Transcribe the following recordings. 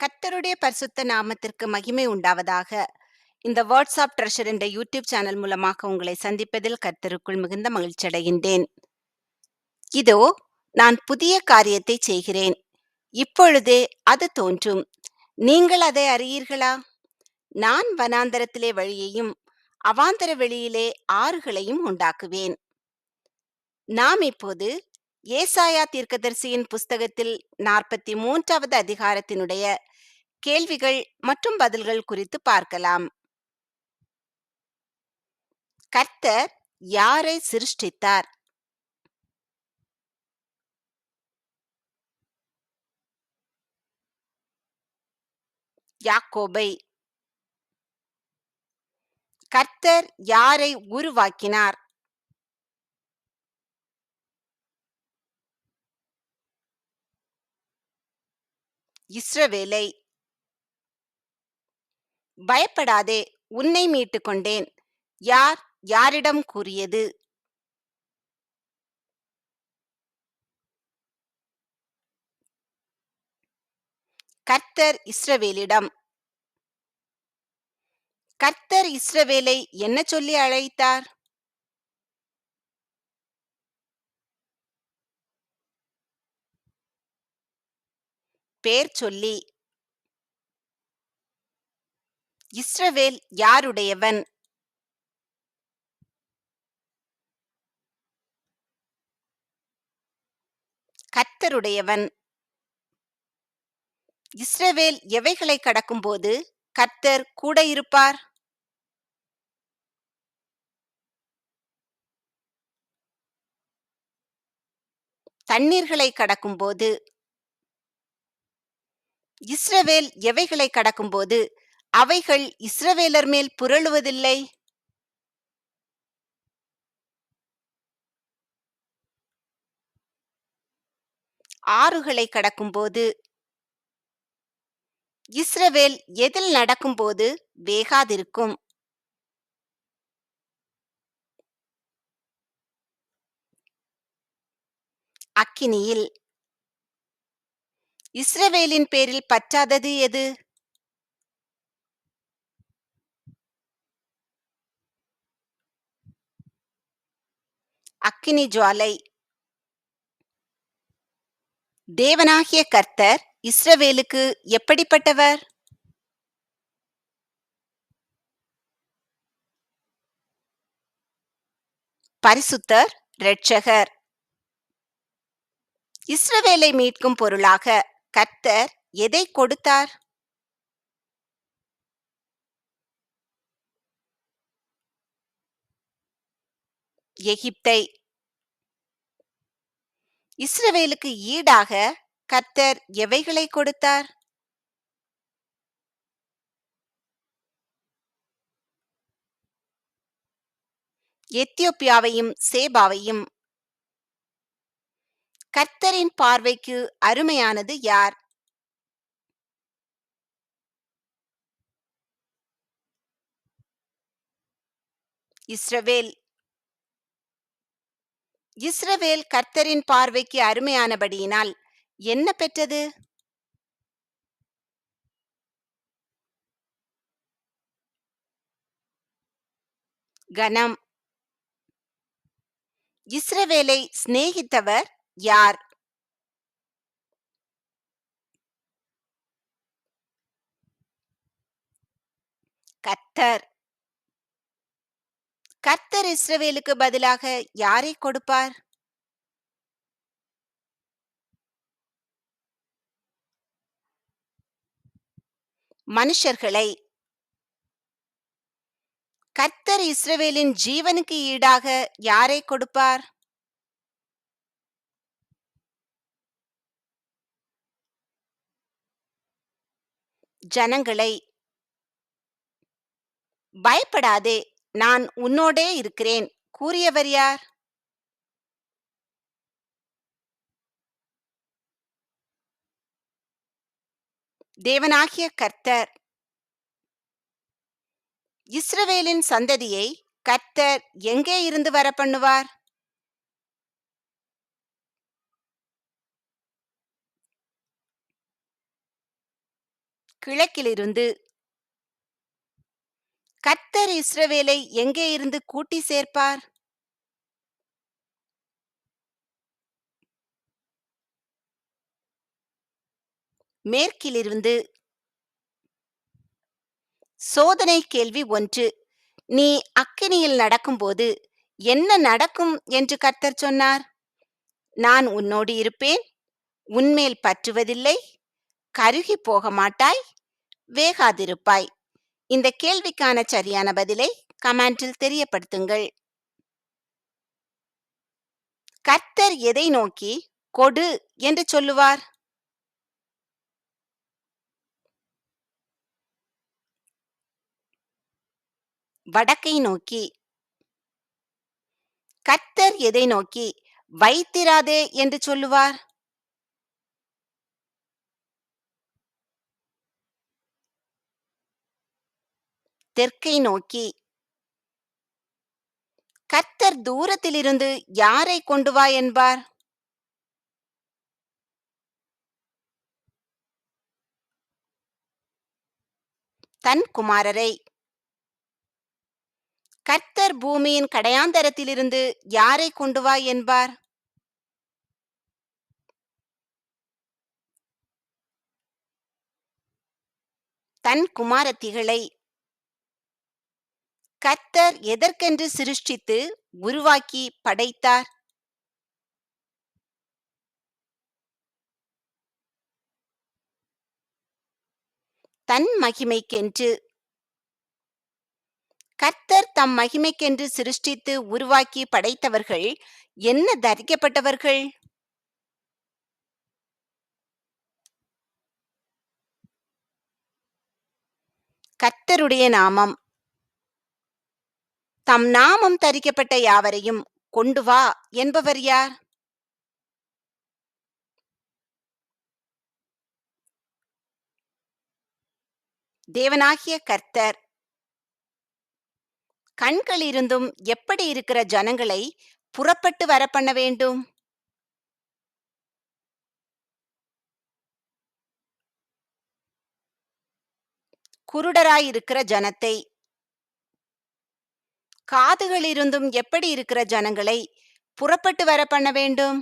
கர்த்தருடைய பரிசுத்த நாமத்திற்கு மகிமை உண்டாவதாக. இந்த வாட்ஸ்அப் ட்ரெஷர் என்ற யூடியூப் சேனல் மூலமாக உங்களை சந்திப்பதில் கர்த்தருக்குள் மிகுந்த மகிழ்ச்சி அடைகின்றேன். இதோ நான் புதிய காரியத்தை செய்கிறேன். இப்பொழுதே அது தோன்றும். நீங்கள் அதை அறியீர்களா? நான் வனாந்தரத்திலே வழியையும் அவாந்தர வெளியிலே ஆறுகளையும் உண்டாக்குவேன். நாம் இப்போது ஏசாயா தீர்க்கதரிசியின் புஸ்தகத்தில் நாற்பத்தி மூன்றாவது அதிகாரத்தினுடைய கேள்விகள் மற்றும் பதில்கள் குறித்து பார்க்கலாம். கர்த்தர் யாரை சிருஷ்டித்தார்? யாக்கோபை. கர்த்தர் யாரை உருவாக்கினார்? இஸ்ரவேலை. பயப்படாதே உன்னை மீட்டு கொண்டேன். யார் யாரிடம் கூறியது? கர்த்தர் இஸ்ரவேலிடம். கர்த்தர் இஸ்ரவேலை என்ன சொல்லி அழைத்தார்? பேர் சொல்லி. இஸ்ரவேல் யாருடையவன்? கர்த்தருடையவன். இஸ்ரவேல் எவைகளை கடக்கும்போது கர்த்தர் கூட இருப்பார்? தண்ணீர்களை கடக்கும்போது. இஸ்ரவேல் எவைகளை கடக்கும்போது அவைகள் இஸ்ரவேலர் மேல் புரளுவதில்லை? ஆறுகளை கடக்கும்போது? இஸ்ரவேல் எதில் நடக்கும்போது வேகாதிருக்கும்? அக்கினியில். இஸ்ரவேலின் பேரில் பற்றாதது எது? அக்கினி ஜுவாலை. தேவனாகிய கர்த்தர் இஸ்ரவேலுக்கு எப்படிப்பட்டவர்? பரிசுத்தர் இரட்சகர். இஸ்ரவேலை மீட்கும் பொருளாக கர்த்தர் எதை கொடுத்தார்? எகிப்தை இஸ்ரவேலுக்கு ஈடாக கர்த்தர் எவைகளை கொடுத்தார்? எத்தியோப்பியாவையும் சேபாவையும் கர்த்தரின் பார்வைக்கு அருமையானது யார்? இஸ்ரவேல் இஸ்ரவேல் கர்த்தரின் பார்வைக்கு அருமையானபடியினால் என்ன பெற்றது? கனம். இஸ்ரவேலை சிநேகித்தவர் யார்? கர்த்தர் கர்த்தர் இஸ்ரவேலுக்கு பதிலாக யாரை கொடுப்பார்? மனுஷர்களை. கர்த்தர் இஸ்ரவேலின் ஜீவனுக்கு ஈடாக யாரை கொடுப்பார்? ஜனங்களை. பயப்படாதே. நான் உன்னோடே இருக்கிறேன். கூறியவர் யார்? தேவனாகிய கர்த்தர். இஸ்ரவேலின் சந்ததியை கர்த்தர் எங்கே இருந்து வர பண்ணுவார் கிழக்கிலிருந்து கர்த்தர் இஸ்ரவேலை எங்கே இருந்து கூட்டி சேர்ப்பார்? மேற்கிலிருந்து சோதனை கேள்வி ஒன்று. நீ அக்கினியில் நடக்கும்போது என்ன நடக்கும் என்று கர்த்தர் சொன்னார்? நான் உன்னோடு இருப்பேன் உன்மேல் பற்றுவதில்லை கருகி போக மாட்டாய் வேகாதிருப்பாய். இந்த கேள்விக்கான சரியான பதிலை கமெண்டில் தெரியப்படுத்துங்கள். கர்த்தர் எதை நோக்கி கொடு என்று சொல்லுவார்? வடக்கை நோக்கி. கர்த்தர் எதை நோக்கி வைத்திராதே என்று சொல்லுவார்? தெற்கை நோக்கி. கர்த்தர் தூரத்திலிருந்து யாரை கொண்டு வா என்பார்? தன் குமாரரை. கர்த்தர் பூமியின் கடையாந்தரத்திலிருந்து யாரை கொண்டு வா என்பார்? தன் குமாரத்திகளை. கர்த்தர் எதற்கென்று சிருஷ்டித்து உருவாக்கி படைத்தார்? தன் மகிமைக்கென்று. கர்த்தர் தம் மகிமைக்கென்று சிருஷ்டித்து உருவாக்கி படைத்தவர்கள் என்ன தரிக்கப்பட்டவர்கள்? கர்த்தருடைய நாமம். தம் நாமம் தரிக்கப்பட்ட யாவரையும் கொண்டு வா என்பவர் யார்? தேவனாகிய கர்த்தர். கண்களிருந்தும் எப்படி இருக்கிற ஜனங்களை புறப்பட்டு வர பண்ண வேண்டும்? குருடராயிருக்கிற ஜனத்தை காதுகள் இருந்தும் எப்படி இருக்கிற ஜனங்களை புறப்பட்டு வர பண்ண வேண்டும்?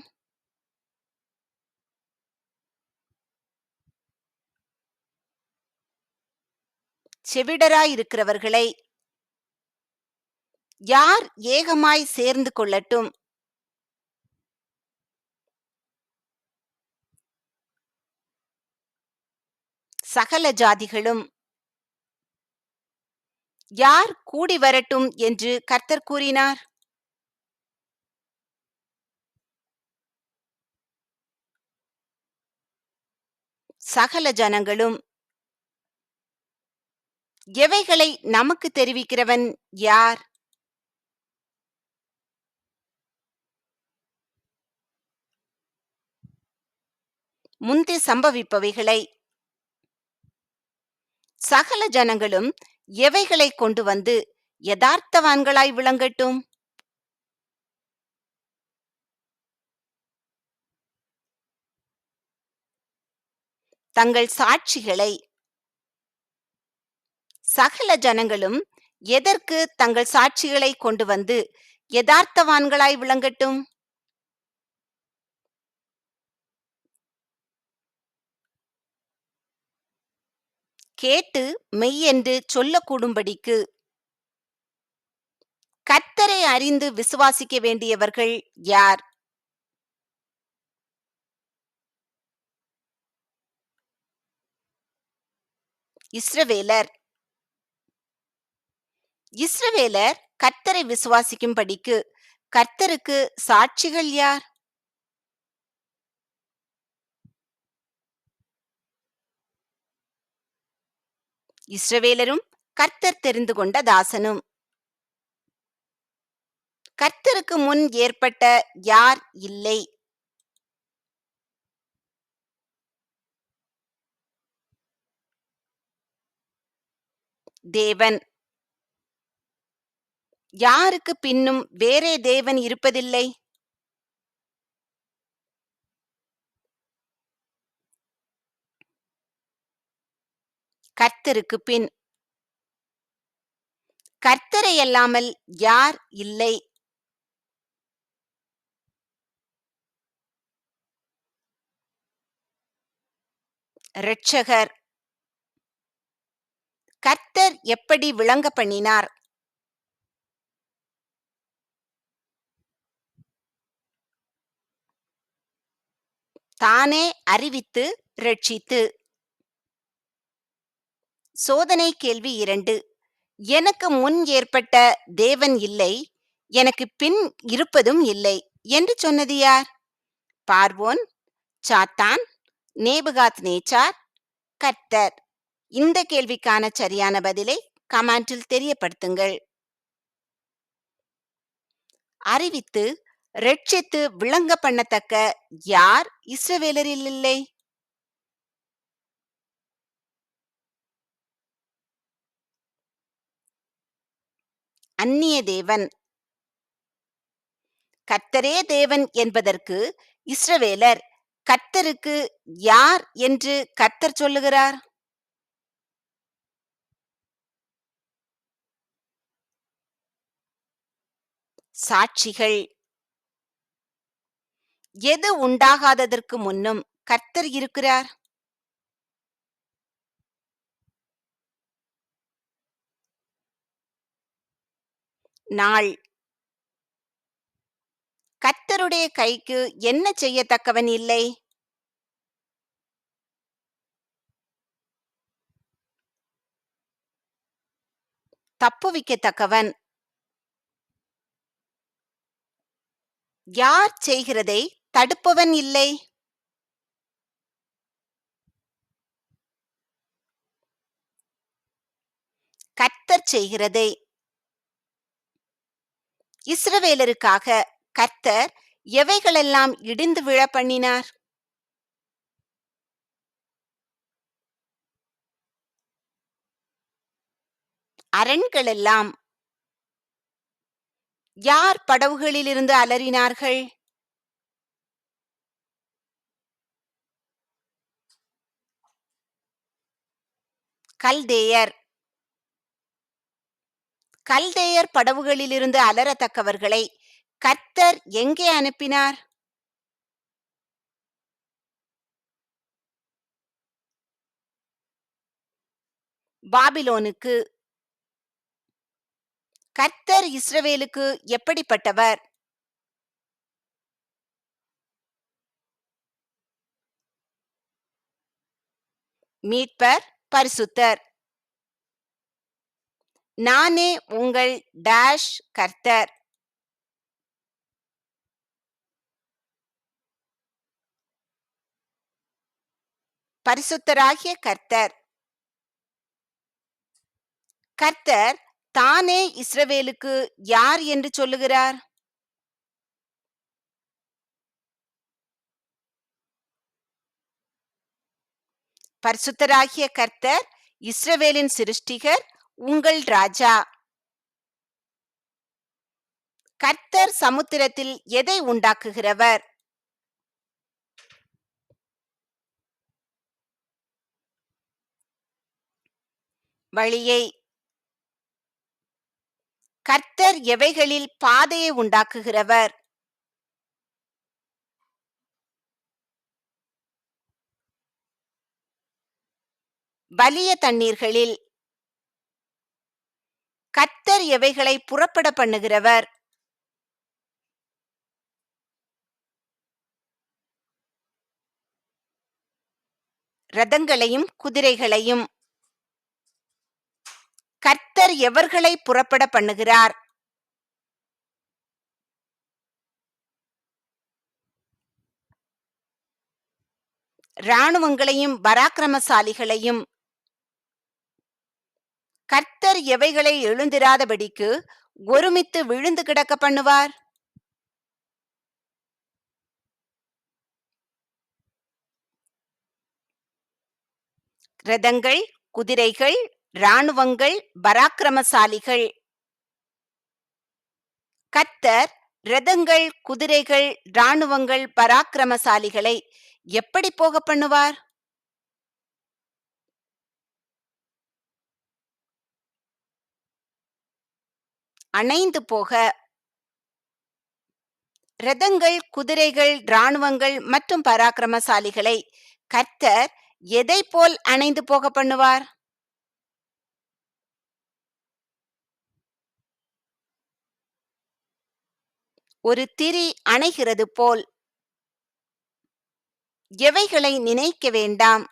செவிடராயிருக்கிறவர்களை யார் ஏகமாய் சேர்ந்து கொள்ளட்டும்? சகல ஜாதிகளும் யார் கூடி வரட்டும் என்று கர்த்தர் கூறினார். சகல ஜனங்களும் எவைகளை நமக்கு தெரிவிக்கிறவன் யார்? முந்தி சம்பவிப்பவைகளை சகல ஜனங்களும் எவைகளை கொண்டு வந்து யதார்த்தவான்களாய் விளங்கட்டும்? தங்கள் சாட்சிகளை சகல ஜனங்களும் எதற்கு தங்கள் சாட்சிகளை கொண்டு வந்து யதார்த்தவான்களாய் விளங்கட்டும்? கேட்டு மெய்யென்று சொல்லக்கூடும்படிக்கு. கர்த்தரை அறிந்து விசுவாசிக்க வேண்டியவர்கள் யார்? இஸ்ரவேலர். இஸ்ரவேலர் கர்த்தரை விசுவாசிக்கும்படிக்கு கர்த்தருக்கு சாட்சிகள் யார்? இஸ்ரவேலரும் கர்த்தர் தெரிந்து கொண்ட தாசனும். கர்த்தருக்கு முன் ஏற்பட்ட யார் இல்லை? தேவன். யாருக்கு பின்னும் வேறே தேவன் இருப்பதில்லை? கர்த்தருக்கு பின். கர்த்தரை அல்லாமல் யார் இல்லை? இரட்சகர். கர்த்தர் எப்படி விளங்க பண்ணினார்? தானே அறிவித்து ரட்சித்து. சோதனை கேள்வி இரண்டு. எனக்கு முன் ஏற்பட்ட தேவன் இல்லை எனக்கு பின் இருப்பதும் இல்லை என்று சொன்னது யார்? பார்வோன் சாத்தான் நேபுகாத் நேச்சார் கர்த்தர். இந்த கேள்விக்கான சரியான பதிலை கமெண்டில் தெரியப்படுத்துங்கள். அறிவித்து ரட்சித்து விளங்க பண்ணத்தக்க யார் இஸ்ரவேலரில் இல்லை? அந்நிய தேவன். கர்த்தரே தேவன் என்பதற்கு இஸ்ரவேலர் கர்த்தருக்கு யார் என்று கர்த்தர் சொல்லுகிறார்? சாட்சிகள். எது உண்டாகாததற்கு முன்னும் கர்த்தர் இருக்கிறார். நாள். கர்த்தருடைய கைக்கு என்ன செய்யத்தக்கவன் இல்லை? தப்புவிக்கத்தக்கவன் யார் செய்கிறதை தடுப்பவன் இல்லை. கர்த்தர் செய்கிறதை இஸ்ரவேலருக்காக கர்த்தர் எவைகளெல்லாம் இடிந்து விழ பண்ணினார்? அரண்களெல்லாம் யார் படவுகளிலிருந்து அலறினார்கள்? கல்தேயர். கல்தேயர் படவுகளிலிருந்து அலறத்தக்கவர்களை கர்த்தர் எங்கே அனுப்பினார்? பாபிலோனுக்கு கர்த்தர் இஸ்ரவேலுக்கு எப்படிப்பட்டவர்? மீட்பர் பரிசுத்தர். நானே உங்கள் டேஷ் கர்த்தர். பரிசுத்தராகிய கர்த்தர். கர்த்தர் தானே இஸ்ரவேலுக்கு யார் என்று சொல்லுகிறார்? பரிசுத்தராகிய கர்த்தர் இஸ்ரவேலின் சிருஷ்டிகர் உங்கள் ராஜா. கர்த்தர் சமுத்திரத்தில் எதை உண்டாக்குகிறவர்? வழியை. கர்த்தர் எவைகளில் பாதையை உண்டாக்குகிறவர்? வலிய தண்ணீர்களில். கர்த்தர் எவைகளை புறப்பட பண்ணுகிறவர்? ரதங்களையும் குதிரைகளையும். கர்த்தர் எவர்களை புறப்பட பண்ணுகிறார்? இராணுவங்களையும் பராக்கிரமசாலிகளையும். கர்த்தர் எவைகளை எழுந்திராதபடிக்கு ஒருமித்து விழுந்து கிடக்க பண்ணுவார்? ரதங்கள் குதிரைகள் இராணுவங்கள் பராக்கிரமசாலிகள். கர்த்தர் ரதங்கள் குதிரைகள் இராணுவங்கள் பராக்கிரமசாலிகளை எப்படி போக பண்ணுவார்? அணைந்து போக ரதங்கள் குதிரைகள் இராணுவங்கள் மற்றும் பராக்கிரமசாலிகளை கர்த்தர் எதை போல் அணைந்து போக பண்ணுவார்? ஒரு திரி அணைகிறது போல் எவைகளை நினைக்க வேண்டாம்?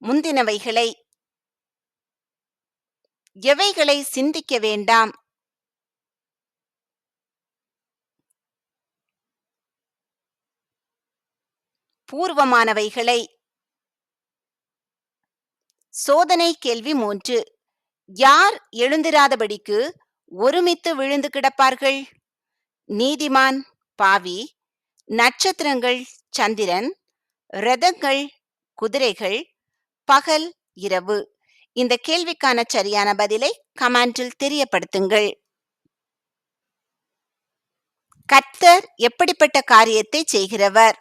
முந்தினவைகளை எவைகளை சிந்திக்க வேண்டாம்? பூர்வமானவைகளை சோதனை கேள்வி மூன்று. யார் எழுந்திராதபடிக்கு ஒருமித்து விழுந்து கிடப்பார்கள்? நீதிமான் பாவி நட்சத்திரங்கள் சந்திரன் ரதங்கள் குதிரைகள் பகல் இரவு. இந்த கேள்விக்கான சரியான பதிலை கமாண்டில் தெரியப்படுத்துங்கள். கர்த்தர் எப்படிப்பட்ட காரியத்தை செய்கிறவர்?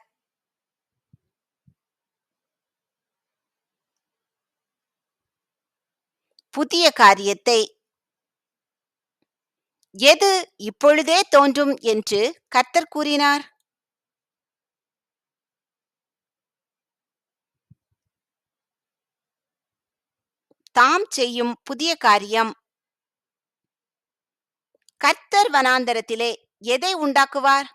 புதிய காரியத்தை. எது இப்பொழுதே தோன்றும் என்று கர்த்தர் கூறினார்? தாம் செய்யும் புதிய காரியம். கர்த்தர் வனாந்தரத்திலே எதை உண்டாக்குவார்?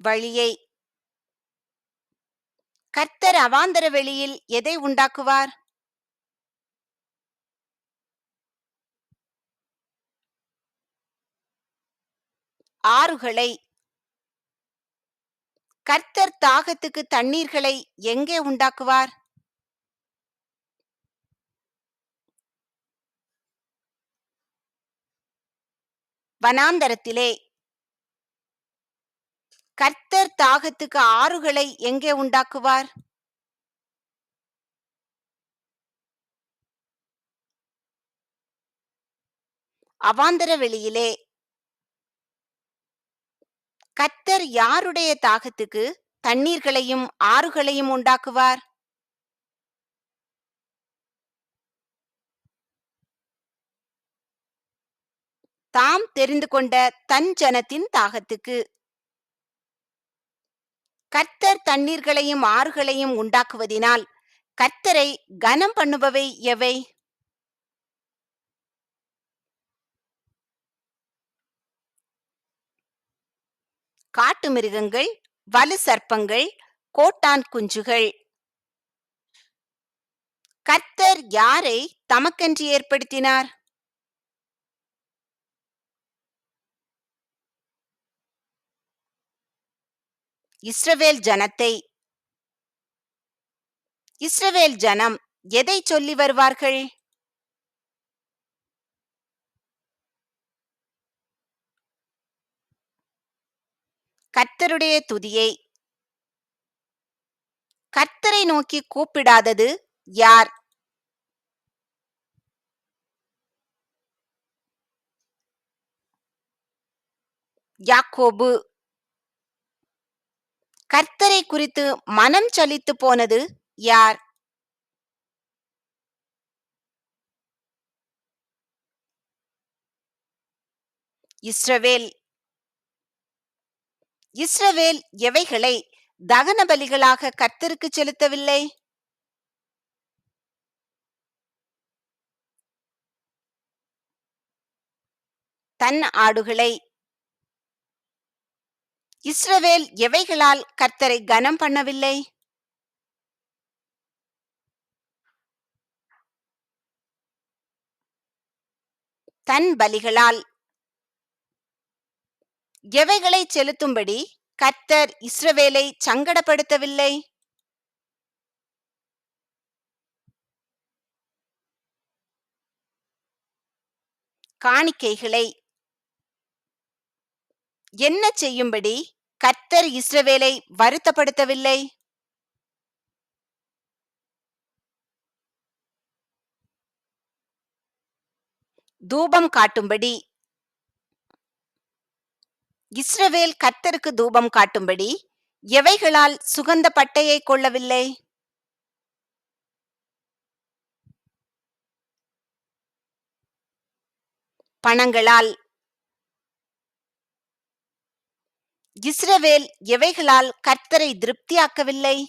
வழியை. கர்த்தர் அவாந்தர வெளியில் எதை உண்டாக்குவார்? ஆறுகளை கர்த்தர் தாகத்துக்கு தண்ணீர்களை எங்கே உண்டாக்குவார்? வனாந்தரத்திலே. கர்த்தர் தாகத்துக்கு ஆறுகளை எங்கே உண்டாக்குவார்? அவாந்தர வெளியிலே. கர்த்தர் யாருடைய தாகத்துக்கு தண்ணீர்களையும் ஆறுகளையும் உண்டாக்குவார்? தாம் தெரிந்து கொண்ட தன் ஜனத்தின் தாகத்துக்கு. கர்த்தர் தண்ணீர்களையும் ஆறுகளையும் உண்டாக்குவதினால் கர்த்தரை கனம் பண்ணுபவை எவை? காட்டு மிருகங்கள் வலு சர்ப்பங்கள் கோட்டான் குஞ்சுகள். கர்த்தர் யாரை தமக்கென்று ஏற்படுத்தினார்? இஸ்ரவேல் ஜனத்தை. இஸ்ரவேல் ஜனம் எதை சொல்லி வருவார்கள்? கர்த்தருடைய துதியை. கர்த்தரை நோக்கி கூப்பிடாதது யார்? யாக்கோபு. கர்த்தரை குறித்து மனம் சலித்து போனது யார்? இஸ்ரவேல். இஸ்ரவேல் எவைகளை தகன பலிகளாக கர்த்தருக்கு செலுத்தவில்லை? தன் ஆடுகளை இஸ்ரவேல் எவைகளால் கர்த்தரை கனம் பண்ணவில்லை? தன் பலிகளால் எவைகளை செலுத்தும்படி கர்த்தர் இஸ்ரவேலை சங்கடப்படுத்தவில்லை? காணிக்கைகளை என்ன செய்யும்படி கர்த்தர் இஸ்ரவேலை வருத்தப்படுத்தவில்லை? தூபம் காட்டும்படி இஸ்ரவேல் கர்த்தருக்கு தூபம் காட்டும்படி எவைகளால் சுகந்த பட்டையை கொள்ளவில்லை? பணங்களால். இஸ்ரவேல் எவைகளால் கர்த்தரை திருப்தியாக்கவில்லை?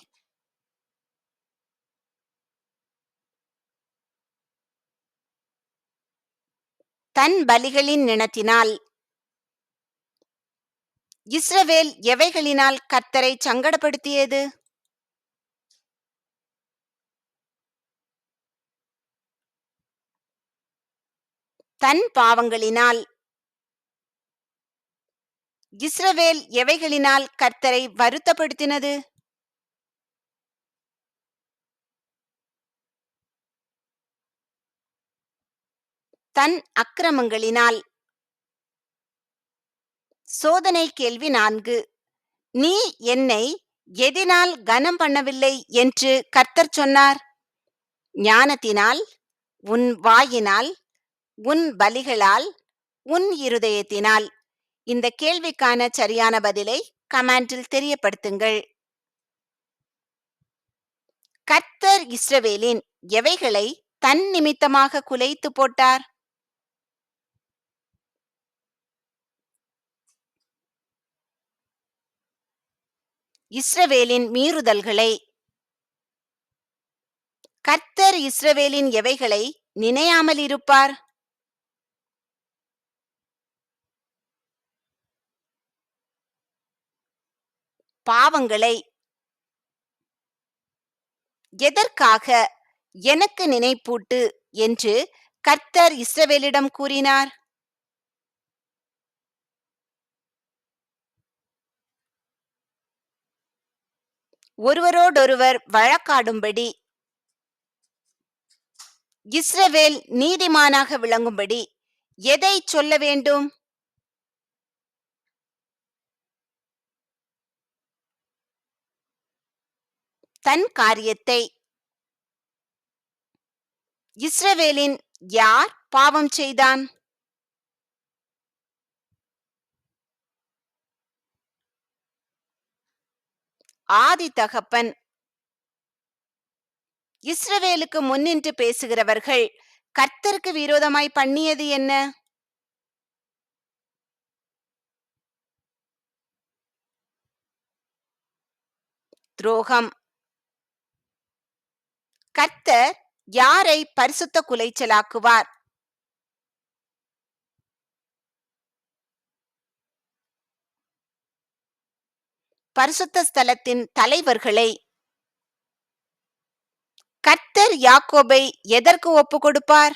தன் பலிகளின் நினத்தினால் இஸ்ரவேல் எவைகளினால் கர்த்தரை சங்கடப்படுத்தியது? தன் பாவங்களினால். இஸ்ரவேல் எவைகளினால் கர்த்தரை வருத்தப்படுத்தினது? தன் அக்கிரமங்களினால். சோதனை கேள்வி நான்கு. நீ என்னை எதினால் கனம் பண்ணவில்லை என்று கர்த்தர் சொன்னார்? ஞானத்தினால் உன் வாயினால் உன் பலிகளால் உன் இருதயத்தினால்? இந்த கேள்விக்கான சரியான பதிலை கமெண்டில் தெரியப்படுத்துங்கள். கர்த்தர் இஸ்ரவேலின் எவைகளை தன் நிமித்தமாக குலைத்து போட்டார்? இஸ்ரவேலின் மீறுதல்களை. கர்த்தர் இஸ்ரவேலின் எவைகளை நினையாமல் இருப்பார்? பாவங்களை எதற்காக எனக்கு நினைப்பூட்டு என்று கர்த்தர் இஸ்ரவேலிடம் கூறினார்? ஒருவரோடொருவர் வழக்காடும்படி இஸ்ரவேல் நீதிமானாக விளங்கும்படி எதை சொல்ல வேண்டும்? தன் காரியத்தை. இஸ்ரவேலின் யார் பாவம் செய்தான்? ஆதி தகப்பன். இஸ்ரவேலுக்கு முன்னின்று பேசுகிறவர்கள் கர்த்தருக்கு விரோதமாய் பண்ணியது என்ன? துரோகம். கர்த்தர் யாரை பரிசுத்த குலைச்சலாக்குவார்? பரிசுத்த ஸ்தலத்தின் தலைவர்களை கர்த்தர் யாக்கோபை எதற்கு ஒப்பு கொடுப்பார்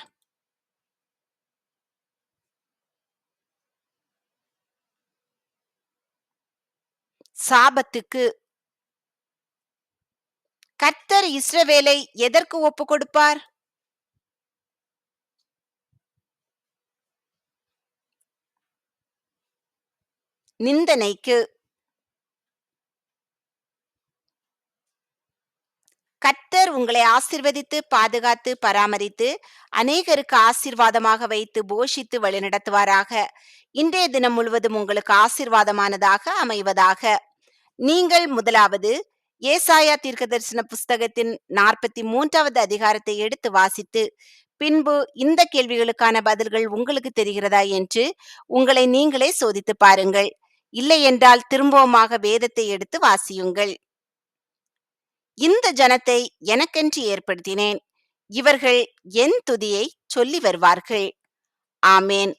சாபத்துக்கு கர்த்தர் இஸ்ரவேலை எதற்கு ஒப்பு கொடுப்பார் நிந்தனைக்கு கர்த்தர் உங்களை ஆசிர்வதித்து பாதுகாத்து பராமரித்து அநேகருக்கு ஆசீர்வாதமாக வைத்து போஷித்து வழிநடத்துவாராக இன்றைய தினம் முழுவதும் உங்களுக்கு ஆசீர்வாதமானதாக அமைவதாக. நீங்கள் முதலாவது ஏசாயா தீர்க்கதரிசன புஸ்தகத்தின் நாற்பத்தி மூன்றாவது அதிகாரத்தை எடுத்து வாசித்து பின்பு இந்த கேள்விகளுக்கான பதில்கள் உங்களுக்கு தெரிகிறதா என்று உங்களை நீங்களே சோதித்து பாருங்கள். இல்லை என்றால் திரும்பவுமாக வேதத்தை எடுத்து வாசியுங்கள். இந்த ஜனத்தை எனக்கென்று ஏற்படுத்தினேன். இவர்கள் என் துதியை சொல்லி வருவார்கள். ஆமேன்.